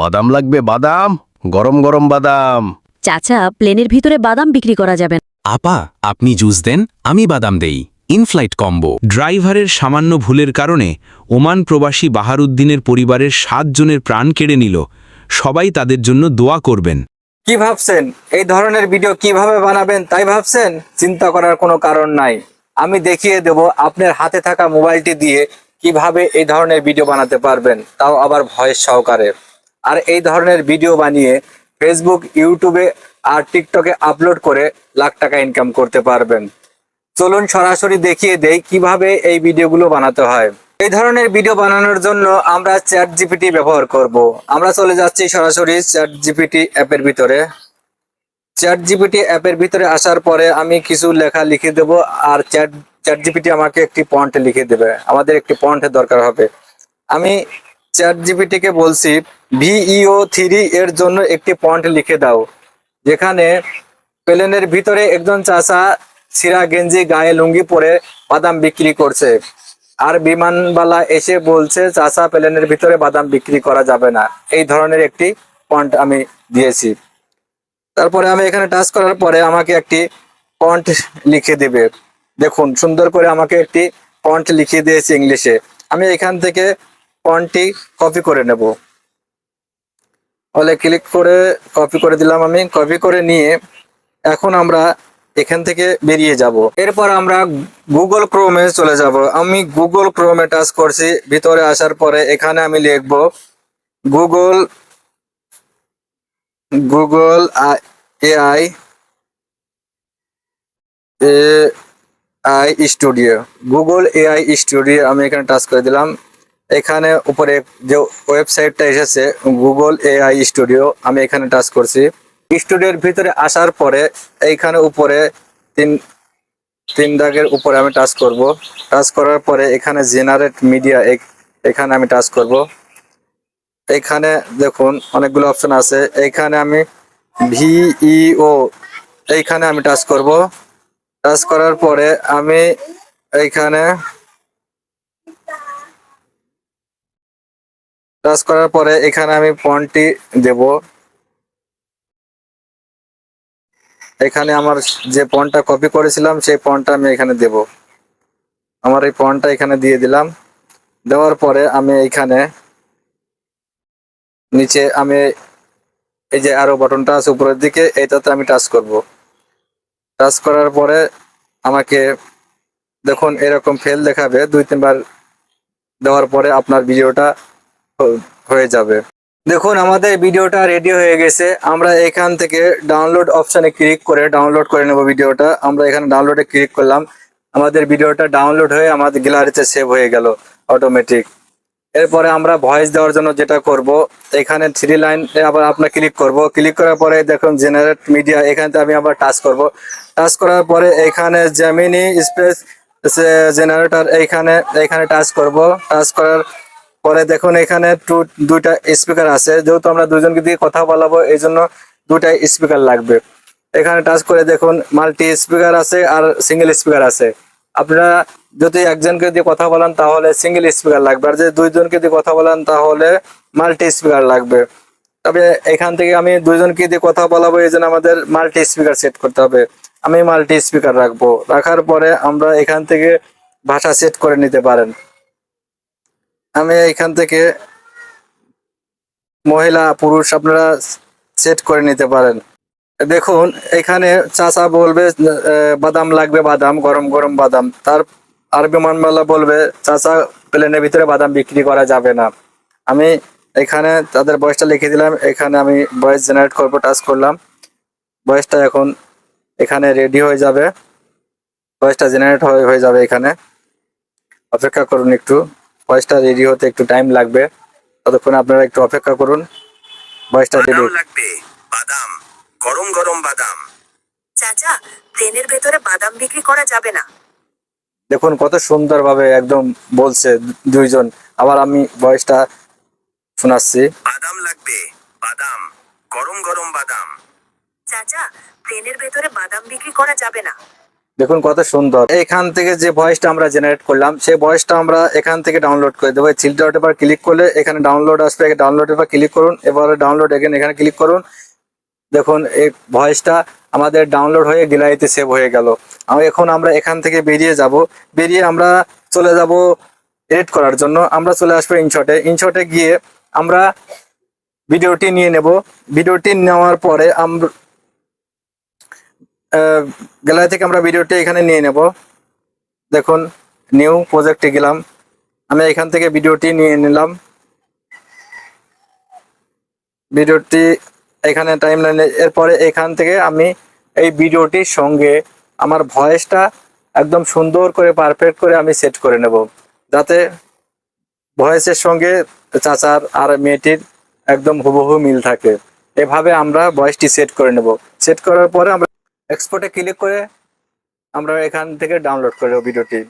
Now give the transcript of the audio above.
বাদাম লাগবে বাদাম। গরম গরম বাদাম। চাচা প্লেনের ভিতরে বাদাম বিক্রি করা যাবে না। আপা আপনি জুস দেন আমি বাদাম দেই। Inflight combo. ড্রাইভারের সামান্য ভুলের কারণে ওমান প্রবাসী বাহারুদ্দিনের পরিবারের সাতজনের প্রাণ কেড়ে নিল। সবাই তাদের জন্য দোয়া করবেন। কি ভাবছেন? এই ধরনের ভিডিও কীভাবে বানাবেন তাই ভাবছেন? চিন্তা করার কোনো কারণ নাই। আমি দেখিয়ে দেব আপনার হাতে থাকা মোবাইলটি দিয়ে কীভাবে এই ধরনের ভিডিও বানাতে পারবেন তাও আবার ভয়েস সহকারে। আর এই ধরনের ভিডিও বানিয়ে ফেসবুক ইউটিউবে আর টিকটকে আপলোড করে লাখ টাকা ইনকাম করতে পারবেন। চলুন সরাসরি দেখিয়ে দেই কীভাবে এই ভিডিওগুলো বানাতে হয়। এই ধরনের ভিডিও বানানোর জন্য আমরা চ্যাট জিপিটি ব্যবহার করব। আমরা চলে যাচ্ছি সরাসরি চ্যাট জিপিটি অ্যাপের ভিতরে। চ্যাট জিপিটি অ্যাপের ভিতরে আসার পরে আমি কিছু লেখা লিখে দেব আর চ্যাট চ্যাট জিপিটি আমাকে একটি পয়েন্ট লিখে দেবে। আমাদের একটি পয়েন্টের দরকার হবে। আমি চ্যাট জিপিটিকে বলছি, ভিইও থ্রি এর জন্য একটি পয়েন্ট লিখে দাও, যেখানে প্লেনের ভিতরে একজন চাষা সিরা গেঞ্জি, গায়ে লুঙ্গি পরে বাদাম বিক্রি করছে। আর বিমানবালা এসে বলছে চাষা প্লেনের ভিতরে বাদাম বিক্রি করা যাবে না। এই ধরনের একটি পয়েন্ট আমি দিয়েছি। তারপরে আমি এখানে টাচ করার পরে আমাকে একটি পয়েন্ট লিখে দেবে। দেখুন, সুন্দর করে আমাকে একটি পয়েন্ট লিখিয়ে দিয়েছে ইংলিশে। আমি এখান থেকে পয়েন্টটি কপি করে নেব। হলে ক্লিক করে কপি করে দিলাম আমি। কপি করে নিয়ে এখন আমরা এখান থেকে বেরিয়ে যাব। এরপর আমরা গুগল ক্রোমে চলে যাব। আমি গুগল ক্রোমে টাচ করছি। ভিতরে আসার পরে এখানে আমি লিখব Google Google AI A I studio Google AI studio আমি এখানে টাচ করে দিলাম। এখানে উপরে যে ওয়েবসাইটটা এসেছে, গুগল এআই স্টুডিও, আমি এখানে টাচ করছি। স্টুডিওর ভিতরে আসার পরে এইখানে উপরে তিন তিন দাগের উপরে আমি টাচ করব। টাচ করার পরে এখানে জেনারেট মিডিয়া এখানে আমি টাচ করব। এখানে দেখুন অনেকগুলো অপশন আছে। এইখানে আমি ভিইও, এইখানে আমি টাচ করব। টাচ করার পরে আমি এইখানে টাচ করার পরে এখানে আমি ফন্টটি দেব। এখানে আমার যে ফন্টটা কপি করেছিলাম, সেই ফন্টটা আমি এখানে দেব। আমার এই ফন্টটা এখানে দিয়ে দিলাম। দেওয়ার পরে আমি এইখানে নিচে আমি এই যে আরও বাটনটা আছে উপরের দিকে, এটাতে আমি টাচ করব। টাচ করার পরে আমাকে দেখুন এরকম ফেল দেখাবে। দুই তিনবার দেওয়ার পরে আপনার ভিডিওটা হয়ে যাবে। দেখুন, আমাদের ভিডিওটা রেডি হয়ে গেছে। আমরা এখান থেকে ডাউনলোড অপশানে ক্লিক করে ডাউনলোড করে নেব ভিডিওটা। আমরা এখানে ডাউনলোডে ক্লিক করলাম। আমাদের ভিডিওটা ডাউনলোড হয়ে আমাদের গ্যালারিতে সেভ হয়ে গেল অটোমেটিক এরপরে আমরা ভয়েস দেওয়ার জন্য যেটা করব, এখানে থ্রি লাইন আবার আপনার ক্লিক করব। ক্লিক করার পরে দেখুন জেনারেট মিডিয়া এখানে আমি আবার টাচ করব। টাচ করার পরে এখানে জেমিনি স্পেস জেনারেটর এইখানে এইখানে টাচ করব। টাচ করার পরে দেখুন এখানে দুইটা স্পিকার আছে। যেহেতু আমরা দুজনকে দিয়ে কথা বলাবো এই জন্য দুইটা স্পিকার লাগবে। এখানে টাচ করে দেখুন মাল্টি স্পিকার আছে আর সিঙ্গেল স্পিকার আছে। আপনারা যদি একজনকে দিয়ে কথা বলেন, তাহলে সিঙ্গেল স্পিকার লাগবে। আর যদি দুইজনকে দিয়ে কথা বলেন, তাহলে মাল্টি স্পিকার লাগবে। তবে এখান থেকে আমি দুইজনকে দিয়ে কথা বলাবো এই জন্য আমাদের মাল্টি স্পিকার সেট করতে হবে। আমি মাল্টি স্পিকার রাখব। রাখার পরে আমরা এখান থেকে ভাষা সেট করে নিতে পারেন। আমি এখান থেকে মহিলা, পুরুষ আপনারা সেট করে নিতে পারেন। দেখুন, এখানে চাচা বলবে বাদাম লাগবে বাদাম, গরম গরম বাদাম। তার আরবি মানবালা বলবে, চাচা, প্লেনের ভিতরে বাদাম বিক্রি করা যাবে না। আমি এখানে তাদের বয়সটা লিখে দিলাম। এখানে আমি বয়স জেনারেট করব টাচ করলাম। বয়সটা এখন এখানে রেডি হয়ে যাবে। বয়সটা জেনারেট হয়ে যাবে এখানে। অপেক্ষা করুন একটু। ভয়েসটা রেডি হতে একটু টাইম লাগবে। ততক্ষণ আপনারা একটু অপেক্ষা করুন। ভয়েসটা রেডি লাগবে। বাদাম। গরম গরম বাদাম। চাচা প্লেনের ভেতরে বাদাম বিক্রি করা যাবে না। দেখুন কত সুন্দরভাবে একদম বলছে দুইজন। আবার আমি ভয়েসটা শোনাচ্ছি। বাদাম লাগবে। বাদাম। গরম গরম বাদাম। চাচা প্লেনের ভেতরে বাদাম বিক্রি করা যাবে না। দেখুন কত সুন্দর। এখান থেকে যে ভয়েসটা আমরা জেনারেট করলাম, সেই ভয়েসটা আমরা এখান থেকে ডাউনলোড করে দেবো। থ্রি ডট এবার ক্লিক করলে এখানে ডাউনলোড আসবে। ডাউনলোড এবার ক্লিক করুন, এবারে ডাউনলোড এখানে এখানে ক্লিক করুন। দেখুন, এই ভয়েসটা আমাদের ডাউনলোড হয়ে গ্যালারিতে সেভ হয়ে গেল। এখন আমরা এখান থেকে বেরিয়ে যাব। বেরিয়ে আমরা চলে যাব এডিট করার জন্য। আমরা চলে আসব ইনশটে ইনশটে গিয়ে আমরা ভিডিওটি নিয়ে নেব। ভিডিওটি নেওয়ার পরে আমরা গ্যালারি থেকে আমরা ভিডিওটি এখানে নিয়ে নেব। দেখুন নিউ প্রজেক্টে গেলাম। আমি এখান থেকে ভিডিওটি নিয়ে নিলাম। ভিডিওটি এখানে টাইম লাইনে এরপরে এখান থেকে আমি এই ভিডিওটির সঙ্গে আমার ভয়েসটা একদম সুন্দর করে পারফেক্ট করে আমি সেট করে নেব। যাতে ভয়েসের সঙ্গে চাচার আর মেয়েটির একদম হুবহু মিল থাকে। এভাবে আমরা ভয়েসটি সেট করে নেব। সেট করার পরে আমরা এক্সপোর্টে ক্লিক করে আমরা এখান থেকে ডাউনলোড করে ভিডিওটি